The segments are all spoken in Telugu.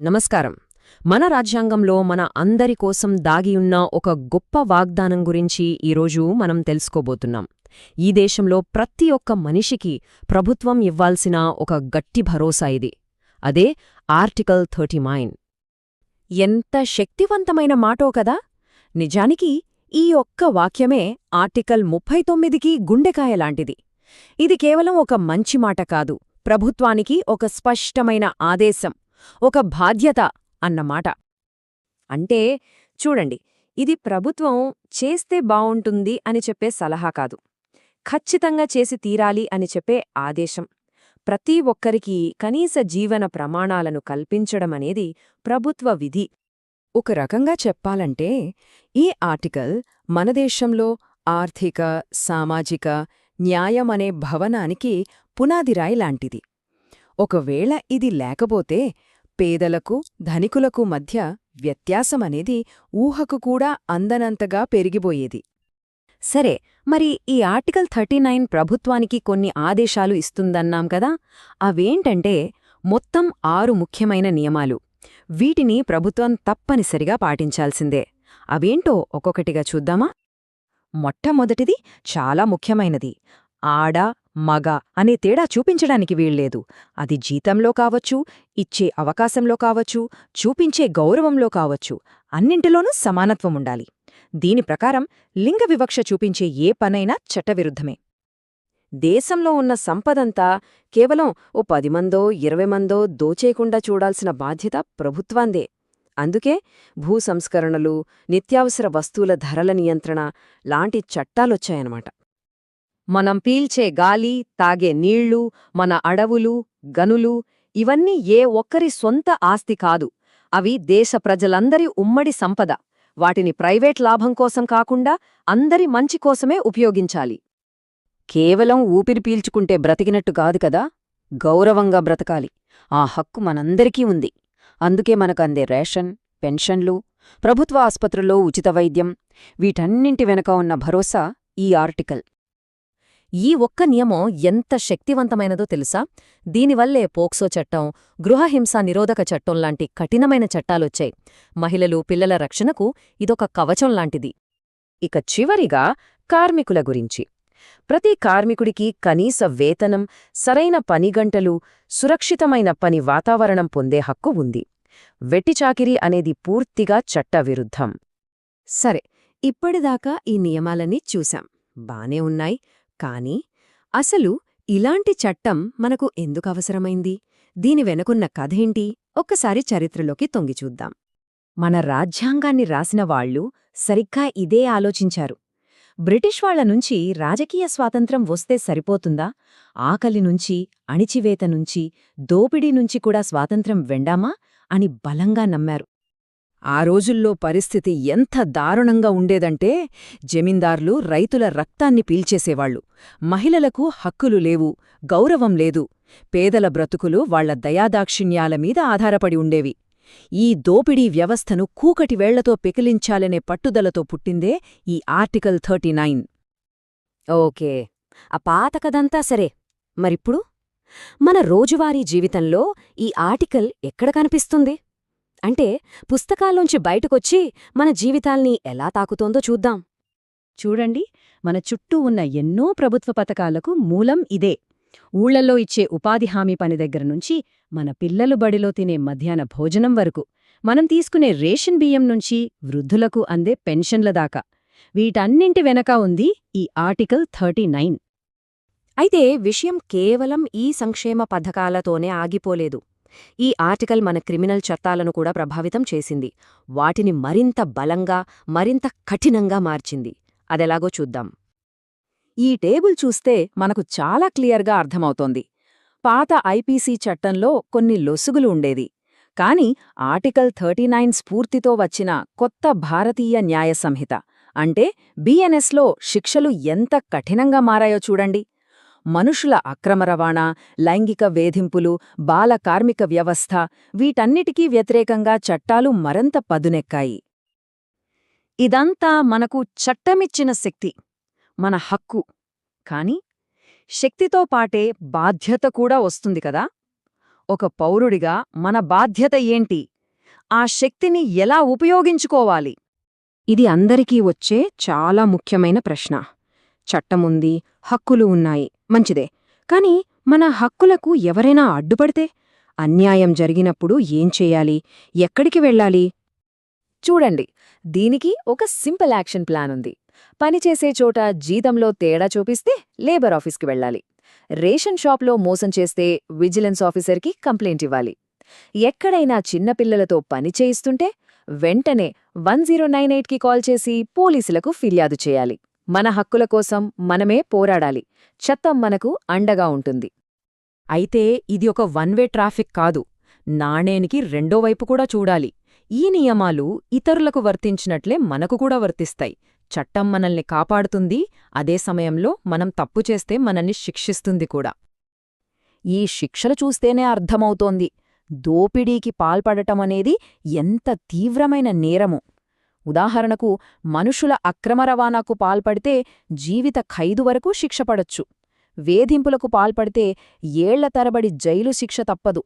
నమస్కారం. మన రాజ్యాంగంలో మన అందరి కోసం దాగియున్న ఒక గొప్ప వాగ్దానం గురించి ఈరోజు మనం తెలుసుకోబోతున్నాం. ఈ దేశంలో ప్రతి ఒక్క మనిషికి ప్రభుత్వం ఇవ్వాల్సిన ఒక గట్టి భరోసా ఇది. అదే ఆర్టికల్ థర్టీ మైన్ ఎంత శక్తివంతమైన మాటో కదా! నిజానికి ఈ ఒక్క వాక్యమే ఆర్టికల్ ముప్పై తొమ్మిదికి గుండెకాయ లాంటిది. ఇది కేవలం ఒక మంచి మాట కాదు. ప్రభుత్వానికి ఒక స్పష్టమైన ఆదేశం. ఒక బాధ్యత అన్నమాట. అంటే చూడండి ఇది ప్రభుత్వం చేస్తే బావుంటుంది అని చెప్పే సలహా కాదు. ఖచ్చితంగా చేసి తీరాలి అని చెప్పే ఆదేశం. ప్రతి ఒక్కరికీ కనీస జీవన ప్రమాణాలను కల్పించడమనేది ప్రభుత్వ విధి. ఒక రకంగా చెప్పాలంటే ఈ ఆర్టికల్ మన దేశంలో ఆర్థిక సామాజిక న్యాయమనే భవనానికి పునాదిరాయి లాంటిది. ఒకవేళ ఇది లేకపోతే పేదలకు ధనికులకు మధ్య వ్యత్యాసమనేది ఊహకు కూడా అందనంతగా పెరిగిపోయేది. సరే మరి ఈ ఆర్టికల్ థర్టీ నైన్ ప్రభుత్వానికి కొన్ని ఆదేశాలు ఇస్తుందన్నాం కదా అవేంటంటే మొత్తం ఆరు ముఖ్యమైన నియమాలు. వీటిని ప్రభుత్వం తప్పనిసరిగా పాటించాల్సిందే. అవేంటో ఒక్కొక్కటిగా చూద్దామా? మొట్టమొదటిది చాలా ముఖ్యమైనది. ఆడ మగ అనే తేడా చూపించడానికి వీల్లేదు. అది జీతంలో కావచ్చు ఇచ్చే అవకాశంలో కావచ్చు చూపించే గౌరవంలో కావచ్చు అన్నింటిలోనూ సమానత్వముండాలి దీని ప్రకారం లింగ వివక్ష చూపించే ఏ పనైనా చట్టవిరుద్ధమే. దేశంలో ఉన్న సంపదంతా కేవలం ఓ పది మందో ఇరవై మందో దోచేయకుండా చూడాల్సిన బాధ్యత ప్రభుత్వాందే. అందుకే భూ సంస్కరణలు నిత్యావసర వస్తువుల ధరల నియంత్రణ లాంటి చట్టాలొచ్చాయన్నమాట. మనం పీల్చే గాలి తాగే నీళ్ళు మన అడవులు గనులు ఇవన్నీ ఏ ఒక్కరి సొంత ఆస్తి కాదు. అవి దేశ ప్రజలందరి ఉమ్మడి సంపద. వాటిని ప్రైవేట్ లాభం కోసం కాకుండా అందరి మంచి కోసమే ఉపయోగించాలి. కేవలం ఊపిరి పీల్చుకుంటే బ్రతికినట్టు కాదు కదా? గౌరవంగా బ్రతకాలి. ఆ హక్కు మనందరికీ ఉంది. అందుకే మనకందే రేషన్ పెన్షన్లు ప్రభుత్వ ఆస్పత్రుల్లో ఉచిత వైద్యం. వీటన్నింటి వెనక ఉన్న భరోసా ఈ ఆర్టికల్. ఈ ఒక్క నియమం ఎంత శక్తివంతమైనదో తెలుసా? దీనివల్లే పోక్సో చట్టం గృహహింస నిరోధక చట్టం లాంటి కఠినమైన చట్టాలొచ్చాయి. మహిళలు పిల్లల రక్షణకు ఇదొక కవచం లాంటిది. ఇక చివరిగా కార్మికుల గురించి. ప్రతి కార్మికుడికి కనీస వేతనం సరైన పనిగంటలు సురక్షితమైన పని వాతావరణం పొందే హక్కు ఉంది. వెట్టిచాకిరి అనేది పూర్తిగా చట్టవిరుద్ధం సరే ఇప్పటిదాకా ఈ నియమాలన్నీ చూశాం. బానే ఉన్నాయి. కానీ అసలు ఇలాంటి చట్టం మనకు ఎందుకు అవసరమైంది? దీని వెనుకున్న కథేంటి ఒక్కసారి చరిత్రలోకి తొంగిచూద్దాం మన రాజ్యాంగాన్ని రాసిన వాళ్ళు సరిగ్గా ఇదే ఆలోచించారు. బ్రిటిష్ వాళ్ళ నుంచి రాజకీయ స్వాతంత్రం వస్తే సరిపోతుందా? ఆకలి నుంచి అణిచివేత నుంచి దోపిడీ నుంచి కూడా స్వాతంత్రం వెండామా? అని బలంగా నమ్మారు. ఆ రోజుల్లో పరిస్థితి ఎంత దారుణంగా ఉండేదంటే జమీందార్లు రైతుల రక్తాన్ని పీల్చేసేవాళ్ళు మహిళలకు హక్కులు లేవు గౌరవం లేదు. పేదల బ్రతుకులు వాళ్ళ దయాదాక్షిణ్యాల మీద ఆధారపడి ఉండేవి. ఈ దోపిడీ వ్యవస్థను కూకటి వేళ్ళతో పెకిలించాలనే పట్టుదలతో పుట్టిందే ఈ ఆర్టికల్ థర్టీ నైన్. ఓకే ఆ పాత కదంతా సరే. మరిప్పుడు మన రోజువారీ జీవితంలో ఈ ఆర్టికల్ ఎక్కడ కనిపిస్తుంది? అంటే పుస్తకాల్లోంచి బయటకొచ్చి మన జీవితాల్ని ఎలా తాకుతోందో చూద్దాం. చూడండి మన చుట్టూ ఉన్న ఎన్నో ప్రభుత్వ పథకాలకు మూలం ఇదే. ఊళ్ళల్లో ఇచ్చే ఉపాధి హామీ పని దగ్గర నుంచి మన పిల్లలు బడిలో తినే మధ్యాహ్న భోజనం వరకు మనం తీసుకునే రేషన్ బియ్యం నుంచి వృద్ధులకు అందే పెన్షన్ల దాకా. వీటన్నింటి వెనక ఉంది ఈ ఆర్టికల్ థర్టీ నైన్. అయితే విషయం కేవలం ఈ సంక్షేమ పథకాలతోనే ఆగిపోలేదు. ఈ ఆర్టికల్ మన క్రిమినల్ చట్టాలను కూడా ప్రభావితం చేసింది. వాటిని మరింత బలంగా మరింత కఠినంగా మార్చింది. అదెలాగో చూద్దాం. ఈ టేబుల్ చూస్తే మనకు చాలా క్లియర్గా అర్థమవుతోంది. పాత ఐపీసీ చట్టంలో కొన్ని లొసుగులు ఉండేది. కాని ఆర్టికల్ థర్టీ నైన్ స్ఫూర్తితో వచ్చిన కొత్త భారతీయ న్యాయ సంహిత. అంటే బీఎన్ఎస్లో శిక్షలు ఎంత కఠినంగా మారాయో చూడండి. మనుషుల అక్రమ రవాణా లైంగిక వేధింపులు బాల కార్మిక వ్యవస్థ వీటన్నిటికీ వ్యతిరేకంగా చట్టాలు మరంత పదునెక్కాయి. ఇదంతా మనకు చట్టమిచ్చిన శక్తి మన హక్కు. కాని శక్తితో పాటే బాధ్యత కూడా వస్తుంది కదా? ఒక పౌరుడిగా మన బాధ్యత ఏంటి? ఆ శక్తిని ఎలా ఉపయోగించుకోవాలి? ఇది అందరికీ వచ్చే చాలా ముఖ్యమైన ప్రశ్న. చట్టముంది హక్కులు ఉన్నాయి. మంచిదే. కాని మన హక్కులకు ఎవరైనా అడ్డుపడితే అన్యాయం జరిగినప్పుడు ఏం చేయాలి? ఎక్కడికి వెళ్ళాలి? చూడండి దీనికి ఒక సింపుల్ యాక్షన్ ప్లాన్ ఉంది. పనిచేసే చోట జీతంలో తేడా చూపిస్తే లేబర్ ఆఫీస్కి వెళ్ళాలి. రేషన్ షాప్లో మోసం చేస్తే విజిలెన్స్ ఆఫీసర్కి కంప్లైంట్ ఇవ్వాలి. ఎక్కడైనా చిన్నపిల్లలతో పని చేయిస్తుంటే వెంటనే వన్ జీరో నైన్ ఎయిట్కి కాల్ చేసి పోలీసులకు ఫిర్యాదు చేయాలి. మన హక్కుల కోసం మనమే పోరాడాలి. చట్టం మనకు అండగా ఉంటుంది. అయితే ఇది ఒక వన్ వే ట్రాఫిక్ కాదు. నాణేనికి రెండో వైపు కూడా చూడాలి. ఈ నియమాలు ఇతరులకు వర్తించినట్లే మనకు కూడా వర్తిస్తాయి. చట్టం మనల్ని కాపాడుతుంది. అదే సమయంలో మనం తప్పు చేస్తే మనల్ని శిక్షిస్తుంది కూడా. ఈ శిక్షలు చూస్తేనే అర్థమవుతోంది. దోపిడీకి పాల్పడటమనేది ఎంత తీవ్రమైన నేరము. ఉదాహరణకు మనుషుల అక్రమ రవాణాకు పాల్పడితే జీవిత ఖైదు వరకు శిక్ష పడొచ్చు. వేధింపులకు పాల్పడితే ఏళ్ళ తరబడి జైలు శిక్ష తప్పదు.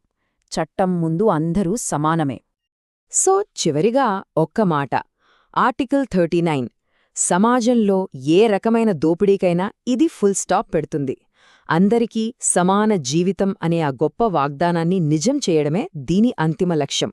చట్టం ముందు అందరూ సమానమే. సో చివరిగా ఒక్క మాట. Article thirty nine. సమాజంలో ఏ రకమైన దోపిడీకైనా ఇది ఫుల్ స్టాప్ పెడుతుంది. అందరికీ సమాన జీవితం అనే ఆ గొప్ప వాగ్దానాన్ని నిజం చేయడమే దీని అంతిమ లక్ష్యం.